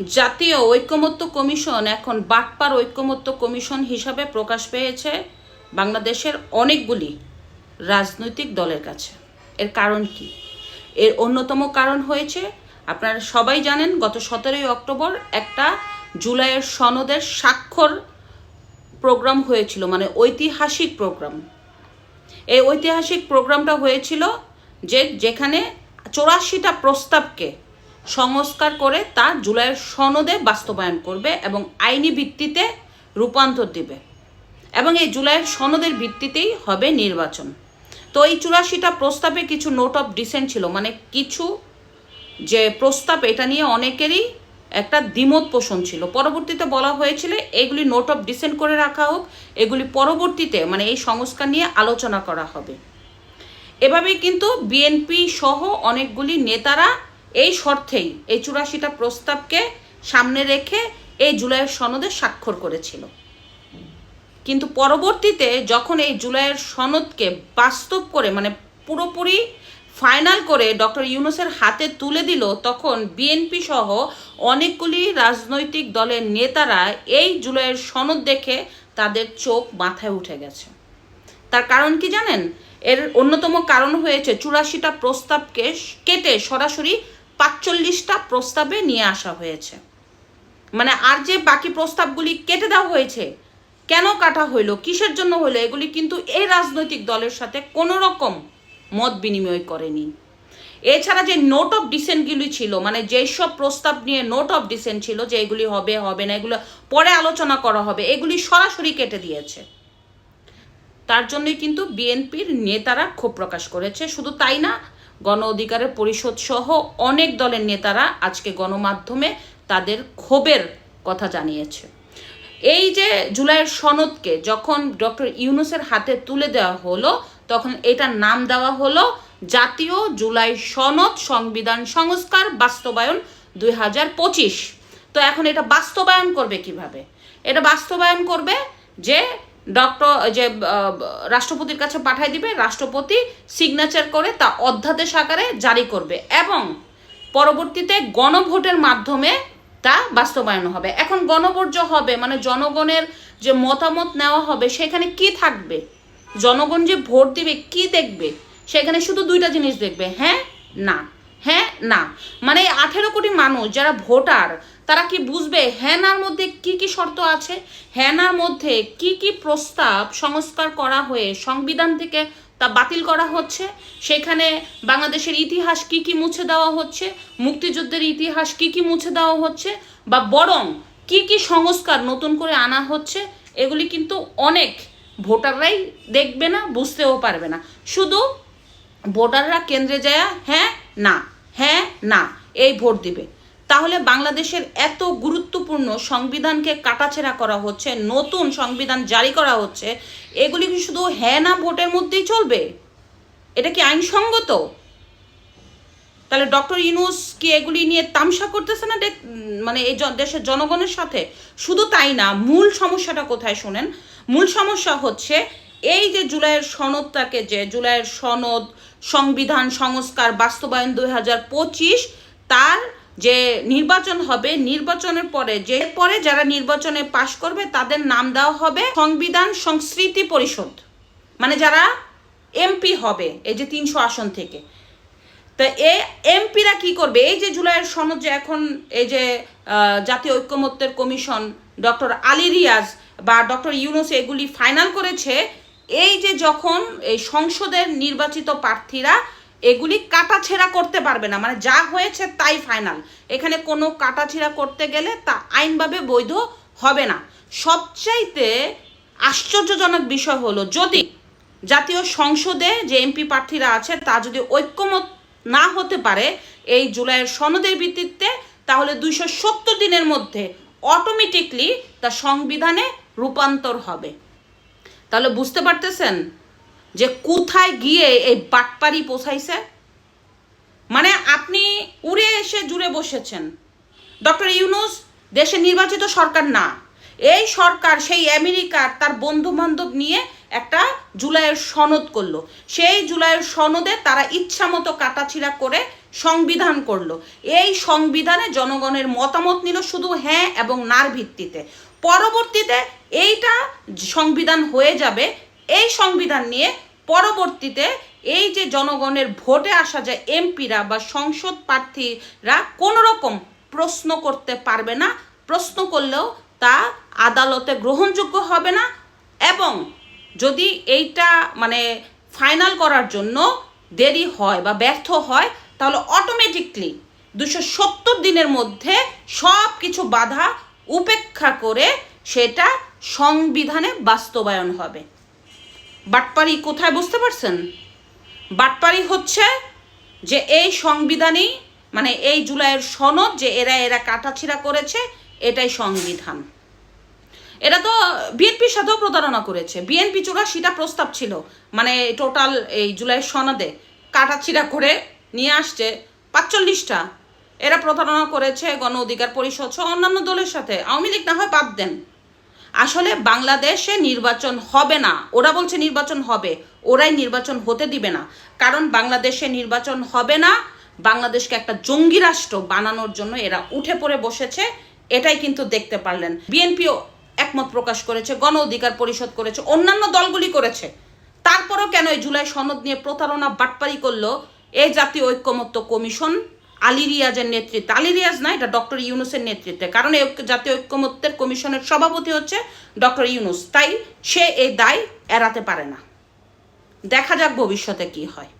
জাতীয় ঐক্যমত্য কমিশন এখন বাটপার ঐক্যমত্য কমিশন হিসাবে প্রকাশ পেয়েছে বাংলাদেশের অনেকগুলি রাজনৈতিক দলের কাছে। এর কারণ কি? এর অন্যতম কারণ হয়েছে, আপনারা সবাই জানেন, গত সতেরোই অক্টোবর একটা জুলাইয়ের সনদের স্বাক্ষর প্রোগ্রাম হয়েছিল মানে ঐতিহাসিক প্রোগ্রাম। এই ঐতিহাসিক প্রোগ্রামটা হয়েছিল যে যেখানে চৌরাশিটা প্রস্তাবকে সংস্কার করে তা জুলাইয়ের সনদে বাস্তবায়ন করবে এবং আইনি ভিত্তিতে রূপান্তর দিবে। এবং এই জুলাইয়ের সনদের ভিত্তিতেই হবে নির্বাচন। তো এই চুরাশিটা প্রস্তাবে কিছু নোট অফ ডিসেন্ট ছিল। মানে কিছু যে প্রস্তাব, এটা নিয়ে অনেকেরই একটা দ্বিমত পোষণ ছিল। পরবর্তীতে বলা হয়েছিল, এগুলি নোট অফ ডিসেন্ট করে রাখা হোক, এগুলি পরবর্তীতে মানে এই সংস্কার নিয়ে আলোচনা করা হবে। এভাবেই কিন্তু বিএনপি সহ অনেকগুলি নেতারা এই শর্তেই এই চুরাশিটা প্রস্তাবকে সামনে রেখে এই জুলাইয়ের সনদে স্বাক্ষর করেছিল। কিন্তু পরবর্তীতে যখন এই জুলাইয়ের সনদকে বাস্তব করে মানে পুরোপুরি ফাইনাল করে ডক্টর ইউনুসের হাতে তুলে দিল, তখন বিএনপি সহ অনেকগুলি রাজনৈতিক দলের নেতারা এই জুলাইয়ের সনদ দেখে তাদের চোখ মাথায় উঠে গেছে। তার কারণ কি জানেন? এর অন্যতম কারণ হয়েছে চুরাশিটা প্রস্তাবকে কেটে সরাসরি পাঁচচল্লিশটা প্রস্তাবে নিয়ে আসা হয়েছে। মানে আর যে বাকি প্রস্তাবগুলি কেটে দেওয়া হয়েছে, কেন কাটা হইল, কিসের জন্য হইল, এগুলি কিন্তু এই রাজনৈতিক দলের সাথে কোনো রকম মত বিনিময় করেনি। এছাড়া যে নোট অফ ডিসেন্টগুলি ছিল মানে যেই সব প্রস্তাব নিয়ে নোট অফ ডিসেন্ট ছিল, যে এগুলি হবে হবে না, এগুলো পরে আলোচনা করা হবে, এগুলি সরাসরি কেটে দিয়েছে। তার জন্যই কিন্তু বিএনপির নেতারা ক্ষোভ প্রকাশ করেছে। শুধু তাই না গণ অধিকারের পরিষদ সহ অনেক দলের নেতারা আজকে গণমাধ্যমে তাদের ক্ষোভের কথা জানিয়েছে। এই যে জুলাইয়ের সনদকে যখন ডক্টর ইউনুসের হাতে তুলে দেওয়া হলো, তখন এটার নাম দেওয়া হলো জাতীয় জুলাই সনদ সংবিধান সংস্কার বাস্তবায়ন দুই হাজার পঁচিশ। তো এখন এটা বাস্তবায়ন করবে কীভাবে? এটা বাস্তবায়ন করবে যে ডক্টর যে রাষ্ট্রপতির কাছে পাঠাই দিবে, রাষ্ট্রপতি সিগনেচার করে তা অধ্যাদেশ আকারে জারি করবে এবং পরবর্তীতে গণভোটের মাধ্যমে তা বাস্তবায়ন হবে। এখন গণভোট যে হবে মানে জনগণের যে মতামত নেওয়া হবে, সেখানে কি থাকবে? জনগণ যে ভোট দিবে, কি দেখবে? সেখানে শুধু দুইটা জিনিস দেখবে হ্যাঁ না। হ্যাঁ না। মানে আঠেরো কোটি মানুষ যারা ভোটার, তারা কি বুঝবে হ্যানার মধ্যে কি কি শর্ত আছে? হ্যানার মধ্যে কি কি প্রস্তাব সংস্কার করা হয়ে সংবিধান থেকে তা বাতিল করা হচ্ছে? সেখানে বাংলাদেশের ইতিহাস কি কি মুছে দেওয়া হচ্ছে? মুক্তিযুদ্ধের ইতিহাস কি কি মুছে দেওয়া হচ্ছে? বা বরং কি কি সংস্কার নতুন করে আনা হচ্ছে? এগুলি কিন্তু অনেক। ভোটাররাই দেখবে না, বুঝতেও পারবে না। শুধু ভোটাররা কেন্দ্রে যায় হ্যাঁ না। হ্যাঁ না, এই ভোট দিবে। তাহলে বাংলাদেশের এত গুরুত্বপূর্ণ সংবিধানকে কাটাছেড়া করা হচ্ছে, নতুন সংবিধান জারি করা হচ্ছে, এগুলি কি শুধু হ্যাঁ না, ভোটের মধ্যেই চলবে? এটা কি আইনসঙ্গত? তাহলে ডক্টর ইউনুস কি এগুলি নিয়ে তামসা করতেছে না মানে এই দেশের জনগণের সাথে? শুধু তাই না, মূল সমস্যাটা কোথায় শোনেন? মূল সমস্যা হচ্ছে এই যে জুলাইয়ের সনদটাকে যে জুলাইয়ের সনদ, সংবিধান, সংস্কার, বাস্তবায়ন দুই হাজার পঁচিশ, তার যে নির্বাচন হবে, নির্বাচনের পরে যে পরে যারা নির্বাচনে পাশ করবে তাদের নাম দেওয়া হবে সংবিধান সংস্কৃতি পরিষদ। মানে যারা এমপি হবে, এই যে তিনশো আসন থেকে। তো এ এমপিরা কি করবে? এই যে জুলাইয়ের সনদ যে এখন এই যে জাতীয় ঐক্যমত্যের কমিশন ডক্টর আলী রিয়াজ বা ডক্টর ইউনুস এগুলি ফাইনাল করেছে এই যে যখন এই সংসদের নির্বাচিত প্রার্থীরা এগুলি কাটাছেড়া করতে পারবে না মানে যা হয়েছে তাই ফাইনাল এখানে কোনো কাটাছেড়া করতে গেলে তা আইনভাবে বৈধ হবে না। সবচাইতে আশ্চর্যজনক বিষয় হলো, যদি জাতীয় সংসদে যে এমপি প্রার্থীরা আছে, তা যদি ঐক্যমত না হতে পারে এই জুলাইয়ের সনদের ভিত্তিতে, তাহলে দুইশো সত্তর দিনের মধ্যে অটোমেটিকলি তা সংবিধানে রূপান্তর হবে। তাহলে বুঝতে পারতেছেন যে কোথায় গিয়ে এই বাটপারি পোষাইছে? মানে আপনি উড়ে এসে জুড়ে বসেছেন। ডক্টর ইউনুস দেশে নির্বাচিত সরকার না। এই সরকার, সেই আমেরিকার তার বন্ধু বান্ধব নিয়ে একটা জুলাইয়ের সনদ করল। সেই জুলাইয়ের সনদে তারা ইচ্ছা মতো কাটাছিড়া করে সংবিধান করল। এই সংবিধানে জনগণের মতামত নিল শুধু হ্যাঁ এবং নার ভিত্তিতে। পরবর্তীতে এইটা সংবিধান হয়ে যাবে। এই সংবিধান নিয়ে পরবর্তীতে এই যে জনগণের ভোটে আসা যে এমপিরা বা সংসদ প্রার্থীরা কোনো রকম প্রশ্ন করতে পারবে না। প্রশ্ন করলেও তা আদালতে গ্রহণযোগ্য হবে না এবং যদি এইটা মানে ফাইনাল করার জন্য দেরি হয় বা ব্যর্থ হয় তাহলে অটোমেটিকলি দুশো সত্তর দিনের মধ্যে সব কিছু বাধা উপেক্ষা করে সেটা সংবিধানে বাস্তবায়ন হবে। বাটপারি কোথায় বুঝতে পারছেন? বাটপারি হচ্ছে যে এই সংবিধানেই মানে এই জুলাইয়ের সনদ যে এরা এরা কাটাছিড়া করেছে, এটাই সংবিধান। এরা তো বিএনপির সাথেও প্রতারণা করেছে। বিএনপি চুরাশিটা প্রস্তাব ছিল মানে টোটাল এই জুলাই সনদে কাটাছিড়া করে নিয়ে আসছে পাঁচচল্লিশটা। এরা প্রতারণা করেছে গণ অধিকার পরিষদ সহ অন্যান্য দলের সাথে। আওয়ামী লীগ না হয় বাদ দেন। আসলে বাংলাদেশে নির্বাচন হবে না। ওরা বলছে নির্বাচন হবে। ওরাই নির্বাচন হতে দিবে না। কারণ বাংলাদেশে নির্বাচন হবে না। বাংলাদেশকে একটা জঙ্গি রাষ্ট্র বানানোর জন্য এরা উঠে পড়ে বসেছে। এটাই কিন্তু দেখতে পারলেন। বিএনপিও একমত প্রকাশ করেছে, গণ অধিকার পরিষদ করেছে, অন্যান্য দলগুলি করেছে। তারপরেও কেন এই জুলাই সনদ নিয়ে প্রতারণা বাটপারি করল এই জাতীয় ঐক্যমত্য কমিশন আলী রিয়াজের নেতৃত্বে আলী রিয়াজ না, এটা ডক্টর ইউনুসের নেতৃত্বে। কারণ এই জাতীয় ঐক্যমত্যের কমিশনের সভাপতি হচ্ছে ডক্টর ইউনুস। তাই সে এই দায় এড়াতে পারে না। দেখা যাক ভবিষ্যতে কি হয়।